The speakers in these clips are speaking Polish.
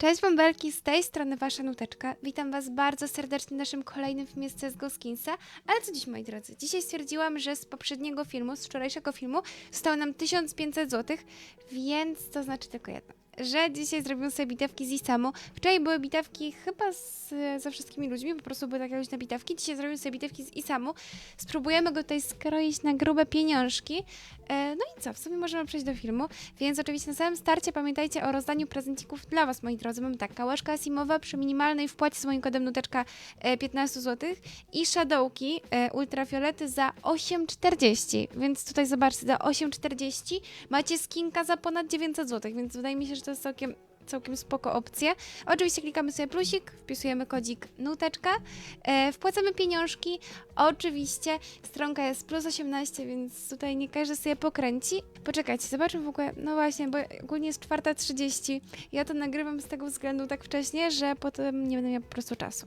Cześć bąbelki, z tej strony Wasza Nuteczka. Witam Was bardzo serdecznie w naszym kolejnym filmie z CSGO Skinsa. Ale co dziś, moi drodzy? Dzisiaj stwierdziłam, że z poprzedniego filmu, z wczorajszego filmu, zostało nam 1500 zł, więc to znaczy tylko jedno. Że dzisiaj zrobimy sobie bitewki z Isamu. Wczoraj były bitewki chyba z, ze wszystkimi ludźmi, po prostu były takie luźne bitewki. Dzisiaj zrobimy sobie bitewki z Isamu. Spróbujemy go tutaj skroić na grube pieniążki. E, no i co, w sumie możemy przejść do filmu. Więc oczywiście na samym starcie pamiętajcie o rozdaniu prezencików dla Was, moi drodzy. Mamy tak, kałaszka asimowa przy minimalnej wpłacie z moim kodem nuteczka e, 15 zł i shadowki e, ultrafiolety za 8,40. Więc tutaj zobaczcie, za 8,40 macie skinka za ponad 900 zł, więc wydaje mi się, że to jest całkiem całkiem spoko opcja. Oczywiście klikamy sobie plusik, wpisujemy kodzik nuteczka, e, wpłacamy pieniążki, oczywiście stronka jest plus 18, więc tutaj nie każdy sobie pokręci. Poczekajcie, zobaczmy w ogóle, no właśnie, bo ogólnie jest 4.30, ja to nagrywam z tego względu tak wcześnie, że potem nie będę miała po prostu czasu.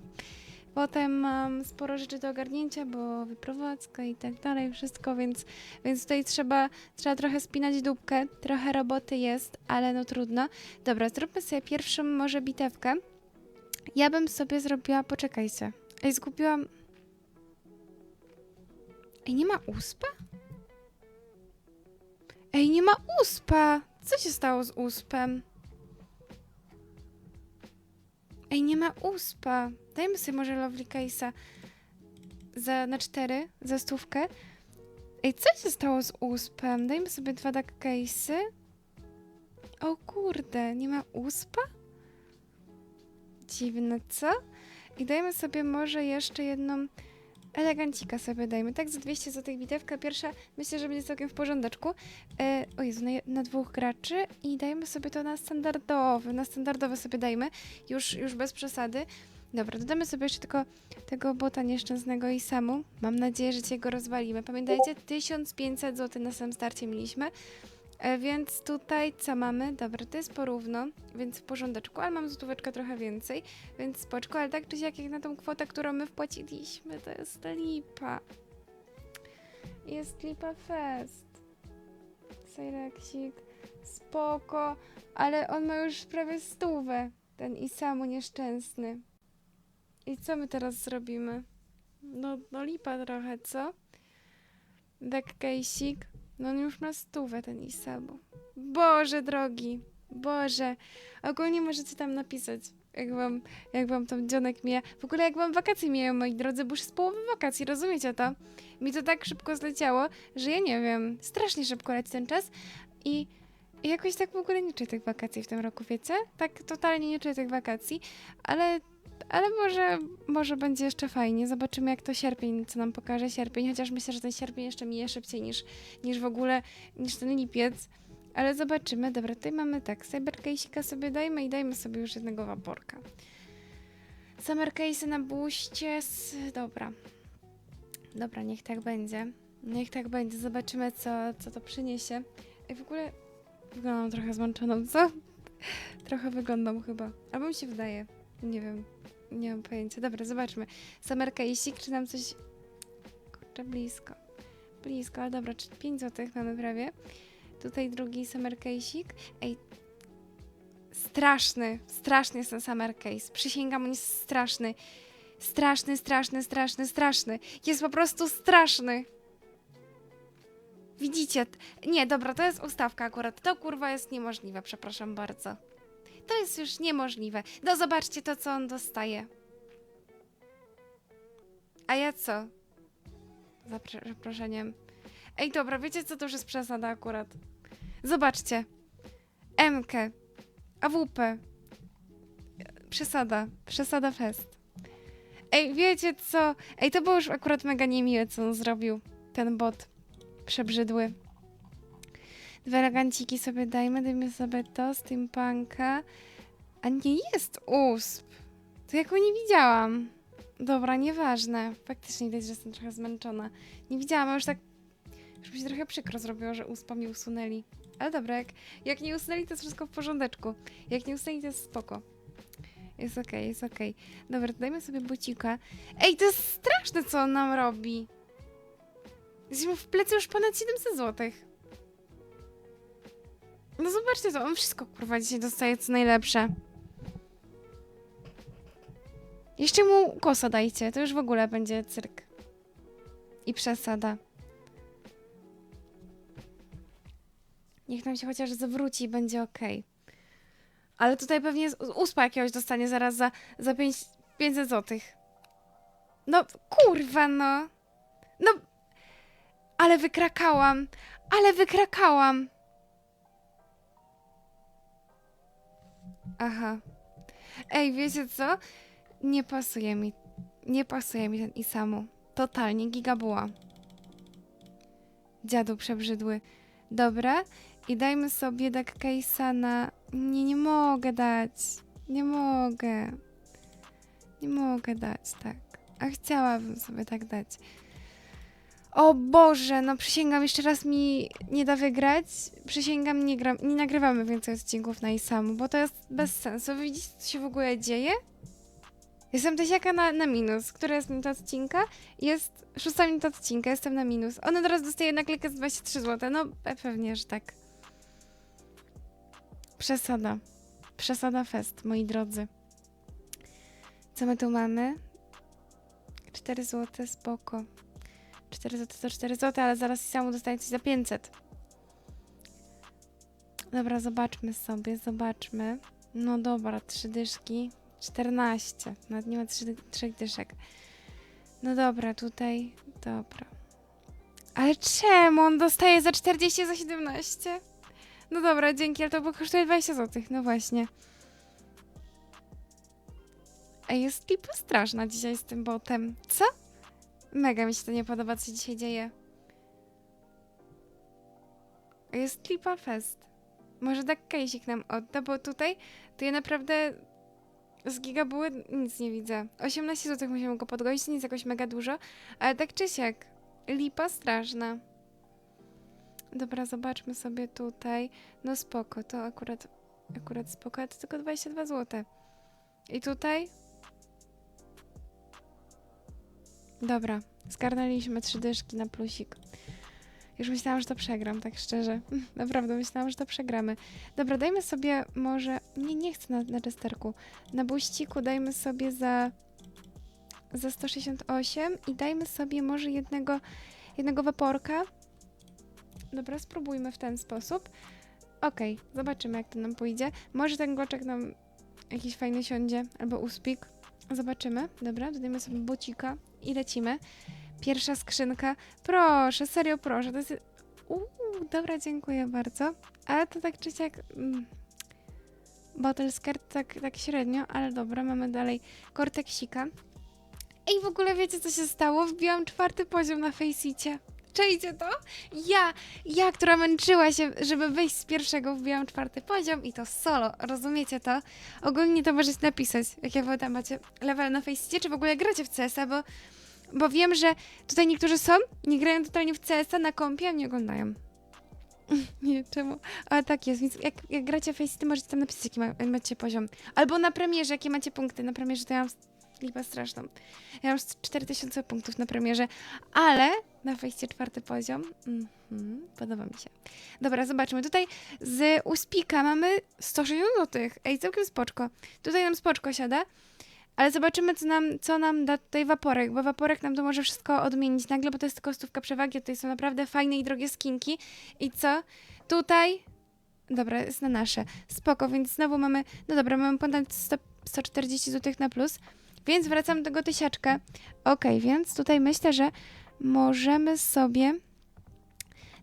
Potem mam sporo rzeczy do ogarnięcia, bo wyprowadzka i tak dalej, wszystko, więc, więc tutaj trzeba, trzeba trochę spinać dupkę, trochę roboty jest, ale no trudno. Dobra, zróbmy sobie pierwszą może bitewkę. Ja bym sobie zrobiła, poczekajcie. Ej, zgubiłam... Ej, nie ma uspa? Ej, nie ma uspa! Co się stało z uspem? Ej, nie ma uspa. Dajmy sobie może Lovely Case'a za, na cztery, za stówkę. Ej, co się stało z uspem? Dajmy sobie dwa duck case'y. O kurde, nie ma uspa? Dziwne, co? I dajmy sobie może jeszcze jedną elegancika sobie dajmy. Tak, za 200 zł bitewka pierwsza myślę, że będzie całkiem w porządeczku. E, o Jezu, na, na dwóch graczy i dajmy sobie to na standardowy. Na standardowy sobie dajmy, już, już bez przesady. Dobra, dodamy sobie jeszcze tylko tego bota nieszczęsnego i samu. Mam nadzieję, że cię go rozwalimy. Pamiętajcie, 1500 zł na samym starcie mieliśmy. E, więc tutaj co mamy? Dobra, to jest porówno, więc w porządeczku, ale mam złotóweczkę trochę więcej, więc spoczko, ale tak czy siak jak na tą kwotę, którą my wpłaciliśmy, to jest lipa. Jest lipa fest. Sejreksik, spoko, ale on ma już prawie stówę, ten Isamu nieszczęsny. I co my teraz zrobimy? No, no lipa trochę, co? Deckcase'ik. No on już ma stówę, ten Isamu. Boże drogi, Boże. Ogólnie możecie tam napisać, jak wam, jak wam tam dzionek mija. W ogóle jak wam wakacje mijają, moi drodzy, bo już jest połowy wakacji, rozumiecie to? Mi to tak szybko zleciało, że ja nie wiem, strasznie szybko leci ten czas i jakoś tak w ogóle nie czuję tych wakacji w tym roku, wiecie? Tak totalnie nie czuję tych wakacji, ale, ale może, może będzie jeszcze fajnie. Zobaczymy, jak to sierpień, co nam pokaże sierpień, chociaż myślę, że ten sierpień jeszcze mije szybciej niż, niż w ogóle, niż ten lipiec. Ale zobaczymy. Dobra, tutaj mamy tak, cybercase'ika sobie dajmy i dajmy sobie już jednego waporka. Summer case na buście, s- dobra. Dobra, niech tak będzie. Niech tak będzie, zobaczymy, co, co to przyniesie. Ej, w ogóle wyglądam trochę zmęczoną, co? Trochę wyglądam chyba. Albo mi się wydaje. Nie wiem. Nie mam pojęcia. Dobra, zobaczmy. Summer case'ik, czy nam coś... Kurczę, blisko. Blisko, ale dobra, czy 5 zł mamy prawie. Tutaj drugi summer case'ik. Ej, straszny, straszny jest ten summer case. Przysięgam, on jest straszny. Straszny, straszny, straszny, straszny. Jest po prostu straszny. Widzicie? Nie, dobra, to jest ustawka akurat. To kurwa jest niemożliwe, przepraszam bardzo. To jest już niemożliwe. No zobaczcie to, co on dostaje. A ja co? Za prze- przeproszeniem. Ej, dobra, wiecie co to już jest przesada akurat? Zobaczcie. MK. AWP. Przesada. Przesada fest. Ej, wiecie co? Ej, to było już akurat mega niemiłe, co on zrobił. Ten bot. Przebrzydły. Dwa eleganciki sobie dajmy. Dajmy sobie to, steampunka. A nie jest usp. To jak go nie widziałam. Dobra, nieważne. Faktycznie widać, że jestem trochę zmęczona. Nie widziałam, a już tak już mi się trochę przykro zrobiło, że uspa mi usunęli. Ale dobra, jak, jak nie usunęli, to jest wszystko w porządeczku. Jak nie usunęli, to jest spoko. Jest okej, jest okej. Dobra, dajmy sobie bucika. Ej, to jest straszne, co on nam robi. Jesteśmy w plecy już ponad 700 złotych. No zobaczcie to, on wszystko kurwa dzisiaj dostaje co najlepsze. Jeszcze mu kosa dajcie, to już w ogóle będzie cyrk. I przesada. Niech nam się chociaż zwróci i będzie okej. Ale tutaj pewnie uspa jakiegoś dostanie zaraz za, za pięć, 500 złotych. No, kurwa, no. No, ale wykrakałam. Ale wykrakałam. Aha. Ej, wiecie co? Nie pasuje mi. Nie pasuje mi ten Isamu. Totalnie gigabuła. Dziadu przebrzydły. Dobra. I dajmy sobie tak case'a na... Nie, nie mogę dać. Nie mogę. Nie mogę dać, tak. A chciałabym sobie tak dać. O Boże, no przysięgam, jeszcze raz mi nie da wygrać. Przysięgam, nie, gram, nie nagrywamy więcej odcinków na Isamu, bo to jest bez sensu. Widzicie, co się w ogóle dzieje? Jestem tysiaka na, na minus. Która jest minuta odcinka? Jest szósta minuta odcinka, jestem na minus. Ona teraz dostaje naklejkę z 23 zł. No pe- pewnie, że tak. Przesada. Przesada fest, moi drodzy. Co my tu mamy? 4 zł, spoko. 4 zł to 4 zł, ale zaraz samo dostaję coś za 500. Dobra, zobaczmy sobie, zobaczmy. No dobra, trzy dyszki. 14. Nawet nie ma trzy, trzech dyszek. No dobra, tutaj. Dobra. Ale czemu on dostaje za 40 za 17? No dobra, dzięki, ale to kosztuje 20 zł. No właśnie. Ej, jest lipa straszna dzisiaj z tym botem. Co? Mega mi się to nie podoba, co się dzisiaj dzieje. Jest lipa fest. Może tak Kejsik nam odda, bo tutaj to ja naprawdę z gigabuły nic nie widzę. 18 zł musimy go podgoić, nic jakoś mega dużo, ale tak czy siak, lipa straszna. Dobra, zobaczmy sobie tutaj. No spoko, to akurat, akurat spoko, ale to tylko 22 zł. I tutaj? Dobra, zgarnęliśmy trzy dyszki na plusik. Już myślałam, że to przegram, tak szczerze. Naprawdę myślałam, że to przegramy. Dobra, dajmy sobie może... Nie, nie chcę na, na jesterku. Na buściku dajmy sobie za... Za 168 i dajmy sobie może jednego, jednego waporka. Dobra, spróbujmy w ten sposób. Okej, zobaczymy jak to nam pójdzie. Może ten gloczek nam jakiś fajny siądzie, albo uspik. Zobaczymy. Dobra, dodajmy sobie bucika i lecimy. Pierwsza skrzynka. Proszę, serio proszę. To jest... Uuu, dobra, dziękuję bardzo. Ale to tak czy siak... Mm, bottle skirt tak, tak średnio, ale dobra, mamy dalej korteksika. Ej, w ogóle wiecie co się stało? Wbiłam czwarty poziom na Faceicie. Czejcie to? Ja, ja, która męczyła się, żeby wyjść z pierwszego, wbiłam czwarty poziom i to solo, rozumiecie to? Ogólnie to możecie napisać, jakie wy tam macie level na Faceicie, czy w ogóle gracie w CS-a, bo, bo wiem, że tutaj niektórzy są, nie grają totalnie w CS-a na kompie, a nie oglądają. nie, czemu? Ale tak jest, więc jak, jak gracie w Faceit, możecie tam napisać, jaki ma, macie poziom. Albo na premierze, jakie macie punkty. Na premierze to ja mam lipę straszną. Ja mam 4000 punktów na premierze, ale na wejście czwarty poziom. Mhm, podoba mi się. Dobra, zobaczmy. Tutaj z Uspika mamy 160 zł. Ej, całkiem spoczko. Tutaj nam spoczko siada. Ale zobaczymy, co nam, co nam da tutaj waporek, bo waporek nam to może wszystko odmienić nagle, bo to jest tylko stówka przewagi, tutaj są naprawdę fajne i drogie skinki. I co? Tutaj... Dobra, jest na nasze. Spoko, więc znowu mamy... No dobra, mamy ponad 100, 140 zł na plus. Więc wracam do tego tysiaczka. Ok, więc tutaj myślę, że możemy sobie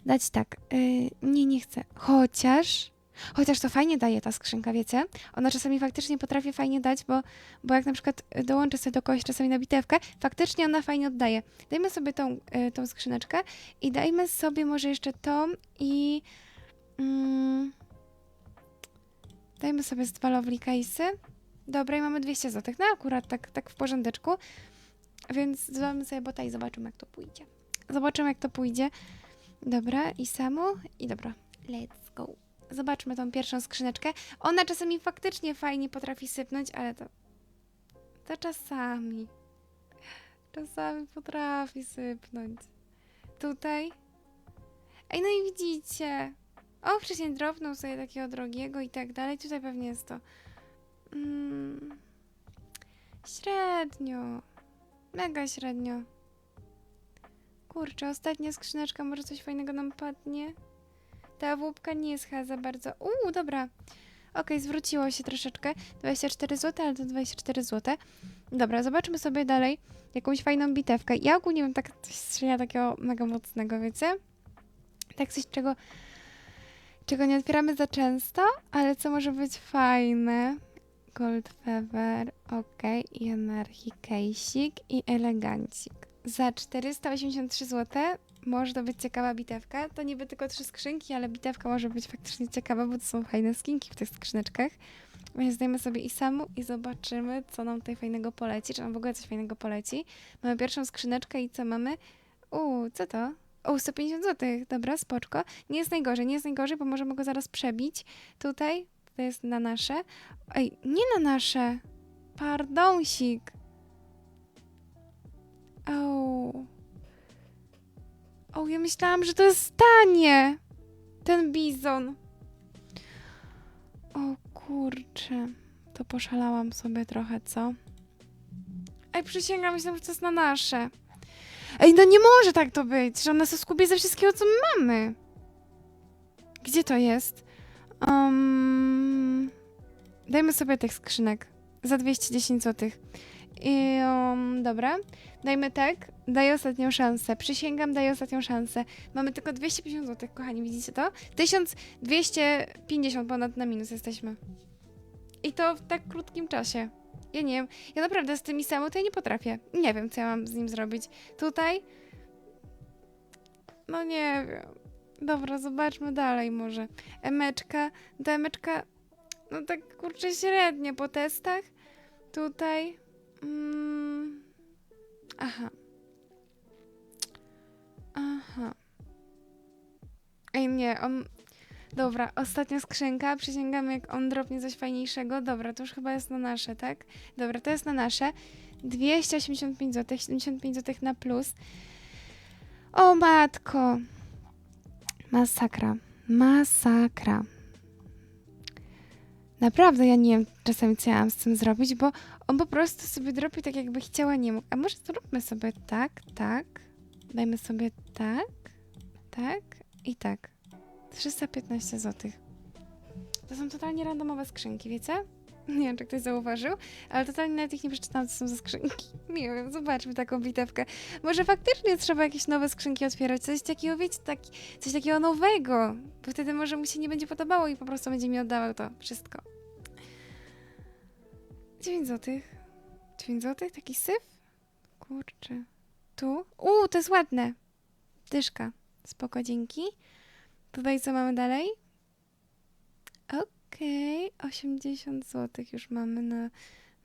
dać tak. Yy, nie, nie chcę. Chociaż. Chociaż to fajnie daje ta skrzynka, wiecie? Ona czasami faktycznie potrafi fajnie dać, bo, bo jak na przykład dołączę sobie do kogoś czasami na bitewkę, faktycznie ona fajnie oddaje. Dajmy sobie tą, yy, tą skrzyneczkę i dajmy sobie może jeszcze tą i... Mm, dajmy sobie z dwa lovely case'y. Dobra, i mamy 200 zł. No akurat tak, tak w porządeczku. Więc zrobimy sobie bota i zobaczymy, jak to pójdzie. Zobaczymy, jak to pójdzie. Dobra, i samo. I dobra, let's go. Zobaczmy tą pierwszą skrzyneczkę. Ona czasami faktycznie fajnie potrafi sypnąć, ale to... To czasami. Czasami potrafi sypnąć. Tutaj. Ej, no i widzicie. O, wcześniej dropnął sobie takiego drogiego i tak dalej. Tutaj pewnie jest to... Mm, Średnio. Mega średnio. Kurczę, ostatnia skrzyneczka, może coś fajnego nam padnie? Ta łupka nie jest chyba za bardzo... Uuu, dobra. Okej, zwróciło się troszeczkę. 24 zł, ale to 24 zł. Dobra, zobaczmy sobie dalej jakąś fajną bitewkę. Ja ogólnie bym tak coś takiego mega mocnego, wiecie? Tak coś, czego, czego nie otwieramy za często, ale co może być fajne. Gold Feather, ok, i Anarchy Case'ik i Elegancik. Za 483 zł może to być ciekawa bitewka. To niby tylko trzy skrzynki, ale bitewka może być faktycznie ciekawa, bo to są fajne skinki w tych skrzyneczkach. Więc zdajemy sobie i samu i zobaczymy, co nam tutaj fajnego poleci, czy nam w ogóle coś fajnego poleci. Mamy pierwszą skrzyneczkę i co mamy? Uuu, co to? O, 150 zł. Dobra, spoczko. Nie jest najgorzej, nie jest najgorzej, bo możemy go zaraz przebić. Tutaj, to jest na nasze. Ej, nie na nasze. Pardonsik. O. O, ja myślałam, że to jest tanie. Ten bizon. O kurczę. To poszalałam sobie trochę, co? Ej, przysięgam, myślałam, że to jest na nasze. Ej, no nie może tak to być, że ona się skubie ze wszystkiego, co my mamy. Gdzie to jest? Um, dajmy sobie tych skrzynek. Za 210 zł. I, um, dobra. Dajmy tak. Daję ostatnią szansę. Przysięgam, daję ostatnią szansę. Mamy tylko 250 zł, kochani, widzicie to? 1250 ponad na minus jesteśmy. I to w tak krótkim czasie. Ja nie wiem. Ja naprawdę z tymi samą to ja nie potrafię. Nie wiem, co ja mam z nim zrobić. Tutaj? No nie wiem. Dobra, zobaczmy dalej może. Emeczka. Ta emeczka, no tak kurczę średnio po testach. Tutaj. Mm, aha. Aha. Ej, nie, on... Dobra, ostatnia skrzynka. Przysięgam, jak on dropnie coś fajniejszego. Dobra, to już chyba jest na nasze, tak? Dobra, to jest na nasze. 285 zł, 75 zł na plus. O matko. Masakra. Masakra. Naprawdę ja nie wiem czasami, co ja mam z tym zrobić, bo on po prostu sobie dropi tak, jakby chciała, nie mógł. A może zróbmy sobie tak, tak. Dajmy sobie tak, tak i tak. 315 zł. To są totalnie randomowe skrzynki, wiecie? Nie wiem, czy ktoś zauważył, ale totalnie nawet ich nie przeczytałam, co są za skrzynki. Nie wiem, zobaczmy taką bitewkę. Może faktycznie trzeba jakieś nowe skrzynki otwierać, coś takiego, wiecie, taki, coś takiego nowego, bo wtedy może mu się nie będzie podobało i po prostu będzie mi oddawał to wszystko. 9 zł. 9 zł? Taki syf? Kurczę. Tu? Uuu, to jest ładne. Dyszka. Spoko, dzięki. Tutaj co mamy dalej? Okej, 80 zł już mamy na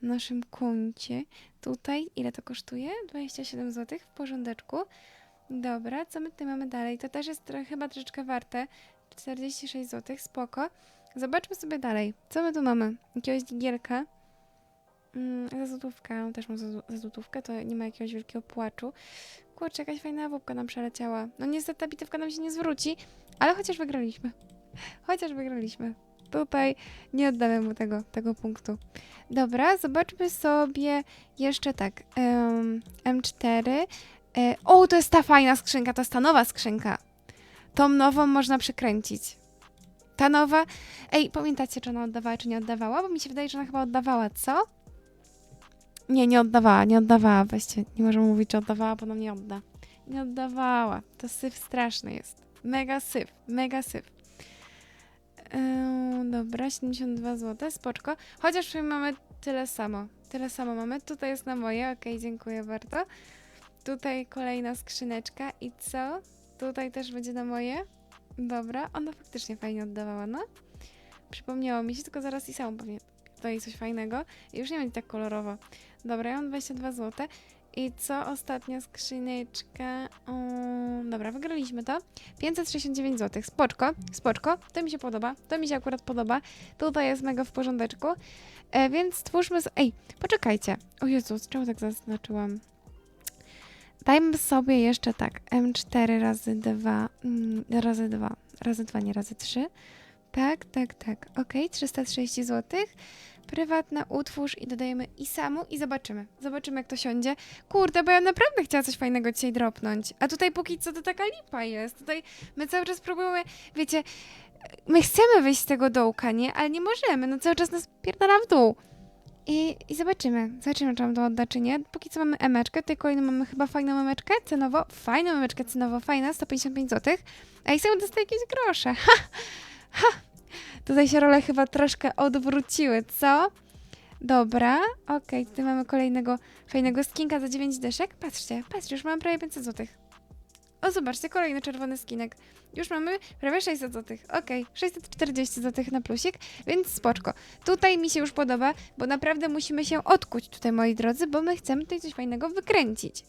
naszym koncie. Tutaj ile to kosztuje? 27 zł w porządeczku. Dobra, co my tutaj mamy dalej? To też jest trochę, chyba troszeczkę warte. 46 zł, spoko. Zobaczmy sobie dalej. Co my tu mamy? Jakiegoś digielka. Mm, za złotówkę, też mam za, za złotówkę, to nie ma jakiegoś wielkiego płaczu. Kurczę, jakaś fajna wóbka nam przeleciała. No niestety ta bitewka nam się nie zwróci, ale chociaż wygraliśmy. Chociaż wygraliśmy. Tutaj nie oddamy mu tego, tego punktu. Dobra, zobaczmy sobie jeszcze tak. em, M4. E, o, to jest ta fajna skrzynka, to jest ta nowa skrzynka. Tą nową można przekręcić. Ta nowa. Ej, pamiętacie, czy ona oddawała, czy nie oddawała? Bo mi się wydaje, że ona chyba oddawała, co? Nie, nie oddawała, nie oddawała. Weźcie, nie możemy mówić, że oddawała, bo nam nie odda. Nie oddawała. To syf straszny jest. Mega syf, mega syf. Dobra, 72 zł, spoczko. Chociaż mamy tyle samo. Tyle samo mamy. Tutaj jest na moje, okej, dziękuję bardzo. Tutaj kolejna skrzyneczka i co? Tutaj też będzie na moje. Dobra, ona faktycznie fajnie oddawała, no. Przypomniało mi się, tylko zaraz i samo pewnie tutaj coś fajnego. I już nie będzie tak kolorowo. Dobra, ja mam 22 zł. I co ostatnia skrzyneczka? O, dobra, wygraliśmy to. 569 zł. Spoczko, spoczko. To mi się podoba. To mi się akurat podoba. Tutaj jest mega w porządeczku. E, więc stwórzmy... Z... Ej, poczekajcie. O Jezus, czemu tak zaznaczyłam? Dajmy sobie jeszcze tak. M4 razy 2. Mm, razy 2. Razy 2, nie razy 3. Tak, tak, tak. Ok, 330 zł. Prywatna, utwórz i dodajemy i samu i zobaczymy. Zobaczymy, jak to siądzie. Kurde, bo ja naprawdę chciała coś fajnego dzisiaj dropnąć. A tutaj póki co to taka lipa jest. Tutaj my cały czas próbujemy, wiecie, my chcemy wyjść z tego dołka, nie? Ale nie możemy, no cały czas nas pierdala w dół. I, I zobaczymy, zobaczymy, czy mam to odda, czy nie. Póki co mamy emeczkę, tutaj kolejną mamy chyba fajną emeczkę, cenowo, fajną emeczkę cenowo, fajna, 155 zł. A i sobie dostaję jakieś grosze, ha, ha. Tutaj się role chyba troszkę odwróciły, co? Dobra, okej, tutaj mamy kolejnego fajnego skinka za 9 dyszek. Patrzcie, patrzcie, już mamy prawie 500 zł. O, zobaczcie, kolejny czerwony skinek. Już mamy prawie 600 zł. Okej, 640 zł na plusik, więc spoczko. Tutaj mi się już podoba, bo naprawdę musimy się odkuć tutaj, moi drodzy, bo my chcemy tutaj coś fajnego wykręcić.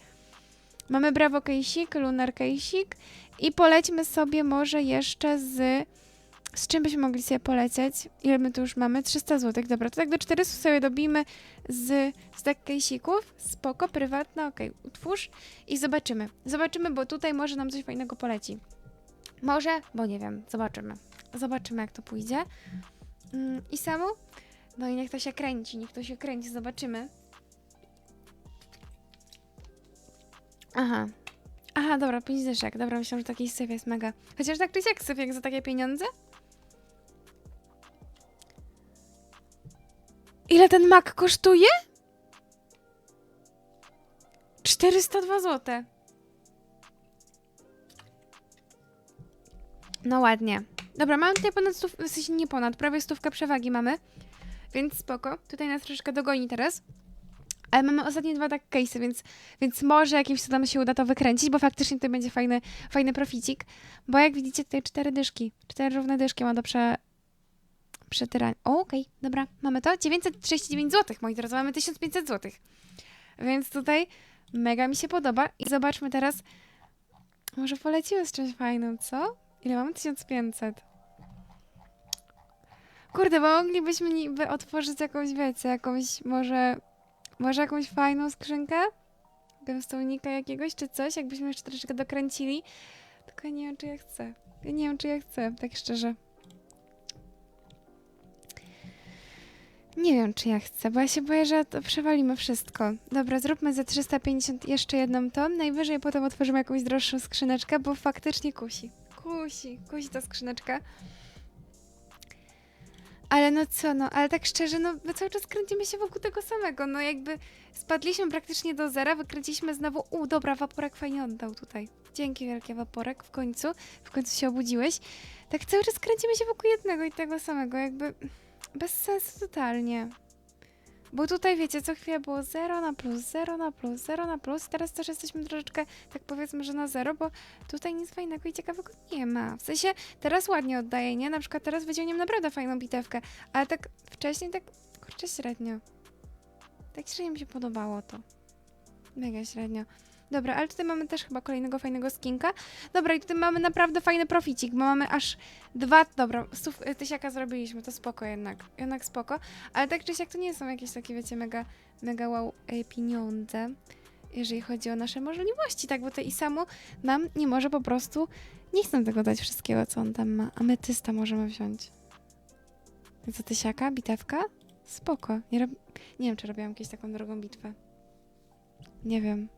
Mamy Bravo Kejsik, Lunar Kejsik i polećmy sobie może jeszcze z... Z czym byśmy mogli sobie polecieć? Ile my tu już mamy? 300 zł. Dobra, to tak do 400 sobie dobijmy z, z tak kejsików. Spoko, prywatna, okej, utwórz i zobaczymy. Zobaczymy, bo tutaj może nam coś fajnego poleci. Może, bo nie wiem, zobaczymy. Zobaczymy, jak to pójdzie. Mm, I samo? No i niech to się kręci, niech to się kręci, zobaczymy. Aha. Aha, dobra, 5 dyszek. Dobra, myślałam, że taki syf jest mega. Chociaż tak czy siak syf jak za takie pieniądze? Ile ten mak kosztuje? 402 zł. No ładnie. Dobra, mamy tutaj ponad stów, w sensie nie ponad, prawie stówkę przewagi mamy. Więc spoko. Tutaj nas troszeczkę dogoni teraz. Ale mamy ostatnie dwa tak case'y, więc, więc może jakimś cudem się uda to wykręcić, bo faktycznie to będzie fajny, fajny proficik. Bo jak widzicie, tutaj cztery dyszki. Cztery równe dyszki ma do prze... przetyrania. O, Okej, dobra, mamy to. 939 zł, moi drodzy, mamy 1500 zł. Więc tutaj mega mi się podoba. I zobaczmy teraz, może poleciły z czymś fajnym, co? Ile mamy? 1500. Kurde, bo moglibyśmy niby otworzyć jakąś, wiecie, jakąś może, może jakąś fajną skrzynkę? Gęstołnika jakiegoś, czy coś, jakbyśmy jeszcze troszeczkę dokręcili. Tylko nie wiem, czy ja chcę. Ja nie wiem, czy ja chcę, tak szczerze. Nie wiem, czy ja chcę, bo ja się boję, że to przewalimy wszystko. Dobra, zróbmy za 350 jeszcze jedną tą. Najwyżej potem otworzymy jakąś droższą skrzyneczkę, bo faktycznie kusi. Kusi, kusi ta skrzyneczka. Ale no co, no, ale tak szczerze, no my cały czas kręcimy się wokół tego samego, no jakby spadliśmy praktycznie do zera, wykręciliśmy znowu, u, dobra, Waporek fajnie oddał tutaj. Dzięki wielkie Waporek, w końcu, w końcu się obudziłeś. Tak cały czas kręcimy się wokół jednego i tego samego, jakby bez sensu totalnie. Bo tutaj wiecie, co chwilę było 0 na plus, 0 na plus, 0 na plus. Teraz też jesteśmy troszeczkę, tak powiedzmy, że na 0, bo tutaj nic fajnego i ciekawego nie ma. W sensie teraz ładnie oddaje, nie? Na przykład teraz wyciągniemy naprawdę fajną bitewkę, ale tak wcześniej tak, kurczę, średnio. Tak średnio mi się podobało to. Mega średnio. Dobra, ale tutaj mamy też chyba kolejnego fajnego skinka. Dobra, i tutaj mamy naprawdę fajny proficik, bo mamy aż dwa, dobra, stów, y, tysiaka zrobiliśmy, to spoko jednak, jednak spoko. Ale tak czy siak to nie są jakieś takie, wiecie, mega, mega wow y, pieniądze, jeżeli chodzi o nasze możliwości, tak, bo to i samo nam nie może po prostu, nie chcę tego dać wszystkiego, co on tam ma. Ametysta możemy wziąć. Co, tysiaka? Bitewka? Spoko. Nie, nie wiem, czy robiłam jakąś taką drogą bitwę. Nie wiem.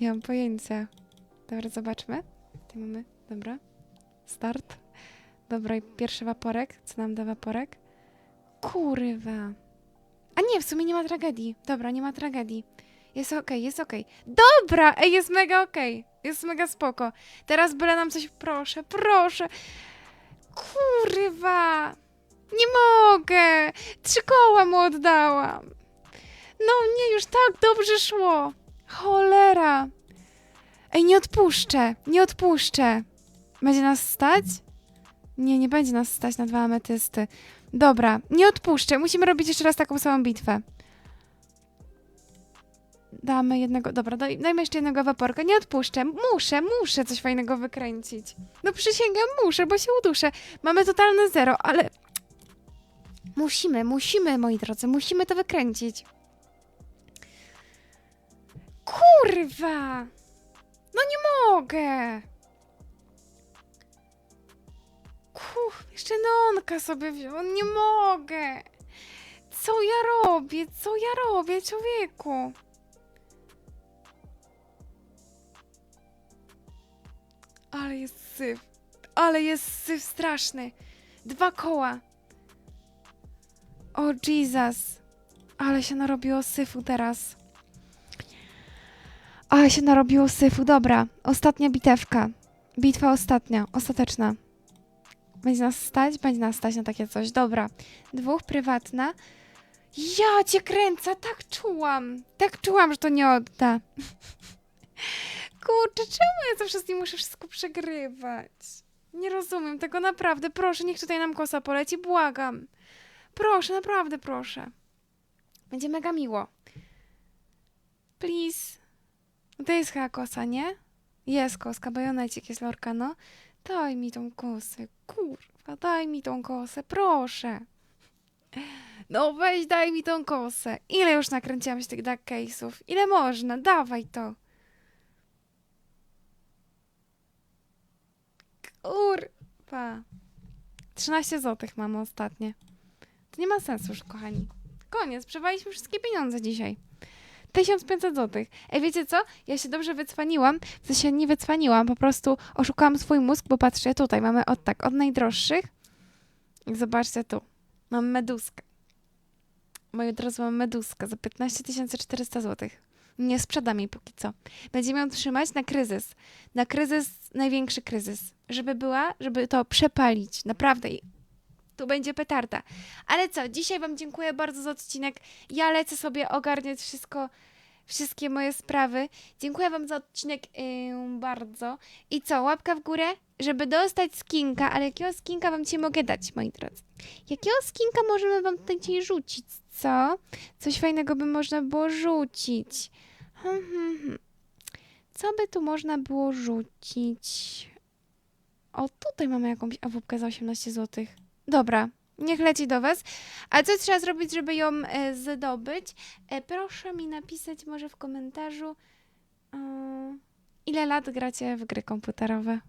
Nie mam pojęcia. Dobra, zobaczmy. Tutaj mamy, dobra. Start. Dobra, i pierwszy waporek. Co nam da waporek? Kurwa. A nie, w sumie nie ma tragedii. Dobra, nie ma tragedii. Jest okej, jest okej. Dobra! Ej, jest mega okej. Jest mega spoko. Teraz byle nam coś, proszę, proszę. Kurwa! Nie mogę! Trzy koła mu oddałam. No nie, już tak dobrze szło. Cholera! Ej, nie odpuszczę, nie odpuszczę. Będzie nas stać? Nie, nie będzie nas stać na dwa ametysty. Dobra, nie odpuszczę. Musimy robić jeszcze raz taką samą bitwę. Damy jednego. Dobra, daj, dajmy jeszcze jednego waporka. Nie odpuszczę. Muszę, muszę coś fajnego wykręcić. No przysięgam, muszę, bo się uduszę. Mamy totalne zero, ale. Musimy, musimy, moi drodzy, musimy to wykręcić. Kurwa! No nie mogę! Kuch, jeszcze nonka sobie wziął, nie mogę! Co ja robię? Co ja robię, człowieku? Ale jest syf. Ale jest syf straszny. Dwa koła. O Jesus. Ale się narobiło syfu teraz. Ale się narobiło syfu. Dobra. Ostatnia bitewka. Bitwa ostatnia. Ostateczna. Będzie nas stać? Będzie nas stać na takie coś. Dobra. Dwóch prywatna. Ja cię kręcę, tak czułam. Tak czułam, że to nie odda. Kurczę, czemu ja zawsze z nim muszę wszystko przegrywać? Nie rozumiem tego naprawdę. Proszę, niech tutaj nam kosa poleci, błagam. Proszę, naprawdę proszę. Będzie mega miło. Please. No To jest chyba kosa, nie? Jest koska, bajonecik jest lorka, no. Daj mi tą kosę, kurwa, daj mi tą kosę, proszę. No weź, daj mi tą kosę. Ile już nakręciłam się tych duck case'ów? Ile można? Dawaj to. Kurwa. 13 zł mamy ostatnie. To nie ma sensu już, kochani. Koniec, przewaliśmy wszystkie pieniądze dzisiaj. 1500 zł. Ej, wiecie co? Ja się dobrze wycwaniłam. W sensie nie wycwaniłam, po prostu oszukałam swój mózg, bo patrzcie, tutaj mamy od tak, od najdroższych. Zobaczcie tu. Mam meduskę. Moi drodzy, mam meduskę za 15 400 zł. Nie sprzedam jej póki co. Będziemy ją trzymać na kryzys. Na kryzys, największy kryzys. Żeby była, żeby to przepalić. Naprawdę. Tu będzie petarda. Ale co, dzisiaj Wam dziękuję bardzo za odcinek. Ja lecę sobie ogarniać wszystko, wszystkie moje sprawy. Dziękuję Wam za odcinek yy, bardzo. I co, łapka w górę, żeby dostać skinka. Ale jakiego skinka Wam dzisiaj mogę dać, moi drodzy? Jakiego skinka możemy Wam tutaj dzisiaj rzucić, co? Coś fajnego by można było rzucić. Hmm, hmm, hmm. Co by tu można było rzucić? O, tutaj mamy jakąś awupkę za 18 zł. Dobra, niech leci do Was. A co trzeba zrobić, żeby ją e, zdobyć? E, proszę mi napisać może w komentarzu, e, ile lat gracie w gry komputerowe.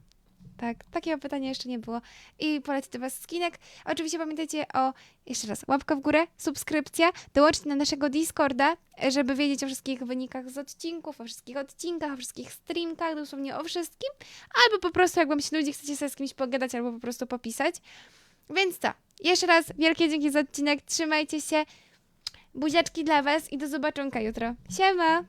Tak, takiego pytania jeszcze nie było. I poleci do Was skinek. Oczywiście pamiętajcie o, jeszcze raz, łapka w górę, subskrypcja, dołączcie na naszego Discorda, e, żeby wiedzieć o wszystkich wynikach z odcinków, o wszystkich odcinkach, o wszystkich streamkach, dosłownie o wszystkim. Albo po prostu, jak Wam się nudzi, chcecie sobie z kimś pogadać, albo po prostu popisać. Więc co? Jeszcze raz wielkie dzięki za odcinek. Trzymajcie się. Buziaczki dla Was i do zobaczonka jutro. Siema!